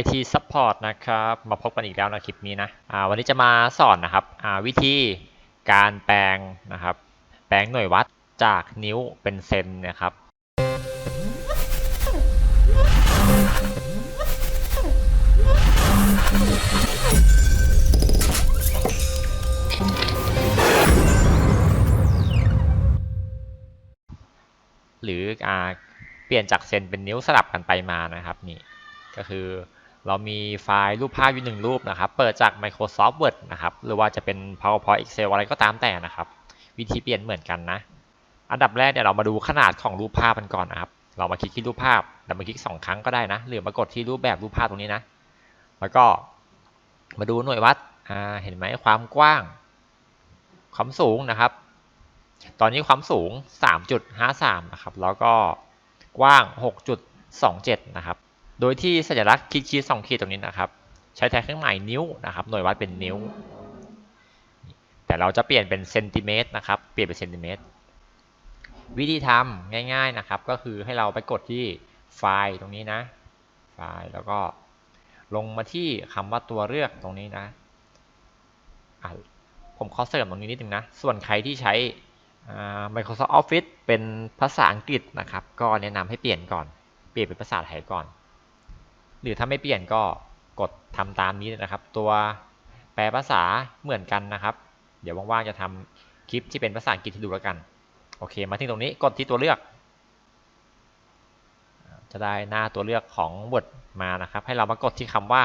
IT Support นะครับ มาพบกันอีกแล้วนะคลิปนี้นะวันนี้จะมาสอนนะครับวิธีการแปลงนะครับ แปลงหน่วยวัดจากนิ้วเป็นเซนนะครับ หรืออเปลี่ยนจากเซนเป็นนิ้วสลับกันไปมานะครับนี่ก็คือ เรามีไฟล์รูปภาพอยู่หนึ่งรูปนะครับ เปิดจาก Microsoft Word นะครับ หรือว่าจะเป็น PowerPoint Excel อะไรก็ตามแต่นะครับ วิธีเปลี่ยนเหมือนกันนะ อันดับแรกเนี่ยเรามาดูขนาดของรูปภาพกันก่อนนะครับ เรามาคลิกที่รูปภาพดับเบิลคลิกสองครั้งก็ได้นะ หรือมากดที่รูปแบบรูปภาพตรงนี้นะ แล้วก็มาดูหน่วยวัด อ่า เห็นไหมความกว้าง ความสูงนะครับ ตอนนี้ความสูง 3.53 นะครับ แล้วก็กว้าง 6.27 นะครับ โดยที่สัญลักษณ์ขีดขีดสองขีดตรงนี้นะครับ ใช้แทนเครื่องหมายนิ้วนะครับ หน่วยวัดเป็นนิ้ว แต่เราจะเปลี่ยนเป็นเซนติเมตรนะครับ เปลี่ยนเป็นเซนติเมตร วิธีทำง่ายๆนะครับ ก็คือให้เราไปกดที่ไฟล์ตรงนี้นะ ไฟล์แล้วก็ลงมาที่คำว่าตัวเลือกตรงนี้นะะผมขอเสริมตรงนี้นิดนึงนะ ส่วนใครที่ใช้ Microsoft Office เป็นภาษาอังกฤษนะครับ ก็แนะนำให้เปลี่ยนก่อน เปลี่ยนเป็นภาษาไทยก่อน หรือถ้าไม่เปลี่ยนก็กดทำตามนี้นะครับ ตัวแปลภาษาเหมือนกันนะครับ เดี๋ยวว่างๆจะทำคลิปที่เป็นภาษาอังกฤษให้ดูแล้วกันโอเค มาถึงตรงนี้กดที่ตัวเลือก จะได้หน้าตัวเลือกของ Word มานะครับ ให้เรามากดที่คำว่า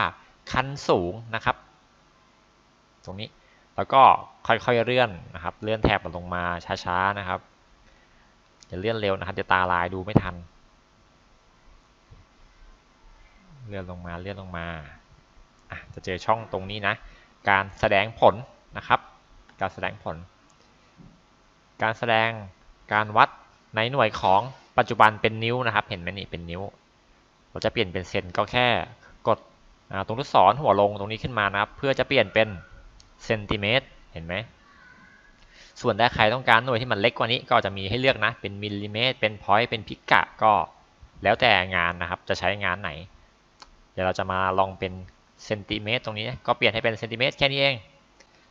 คันสูงนะครับ ตรงนี้แล้วก็ค่อยๆเลื่อนนะครับ เลื่อนแถบลงมาช้าๆนะครับอย่าเลื่อนเร็วนะครับจะตาลายดูไม่ทัน เลื่อนลงมาเลื่อนลงมาะจะเจอช่องตรงนี้นะ การแสดงผลนะครับ การแสดงผล การแสดงการวัดในหน่วยของปัจจุบันเป็นนิ้วนะครับ เห็นไหมนี่เป็นนิ้ว เราจะเปลี่ยนเป็นเซนก็แค่กดตรงลูกศรหัวลงตรงนี้ขึ้นมานะครับ เพื่อจะเปลี่ยนเป็นเซนติเมตร เห็นไหม ส่วนถ้าใครต้องการหน่วยที่มันเล็กกว่านี้ก็จะมีให้เลือกนะ เป็นมิลลิเมตร เป็นพอยต์ เป็นพิกะก็ แล้วแต่งานนะครับ จะใช้งานไหน เดี๋ยวเราจะมาลองเป็นเซนติเมตรตรงนี้ก็เปลี่ยนให้เป็นเซนติเมตรแค่นี้เอง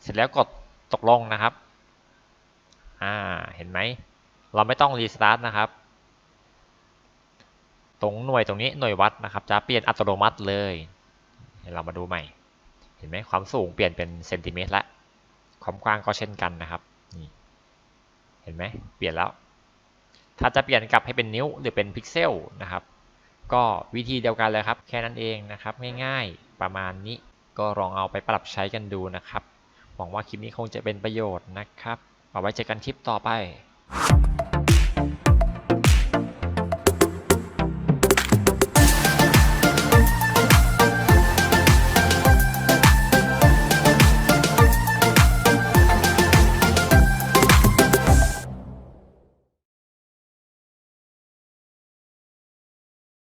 เสร็จแล้วกดตกลงนะครับ อ่า เห็นไหม เราไม่ต้องรีสตาร์ทนะครับ ตรงหน่วยตรงนี้หน่วยวัดนะครับ จะเปลี่ยนอัตโนมัติเลย เรามาดูใหม่ เห็นไหมความสูงเปลี่ยนเป็นเซนติเมตรล้วความกว้างก็เช่นกันนะครับนี่เห็นไหม เปลี่ยนแล้ว ถ้าจะเปลี่ยนกลับให้เป็นนิ้วหรือเป็นพิกเซลนะครับ ก็วิธีเดียวกันเลยครับ แค่นั้นเองนะครับ ง่ายๆ ประมาณนี้ก็ลองเอาไปปรับใช้กันดูนะครับ หวังว่าคลิปนี้คงจะเป็นประโยชน์นะครับ เอาไว้เจอกันคลิปต่อไป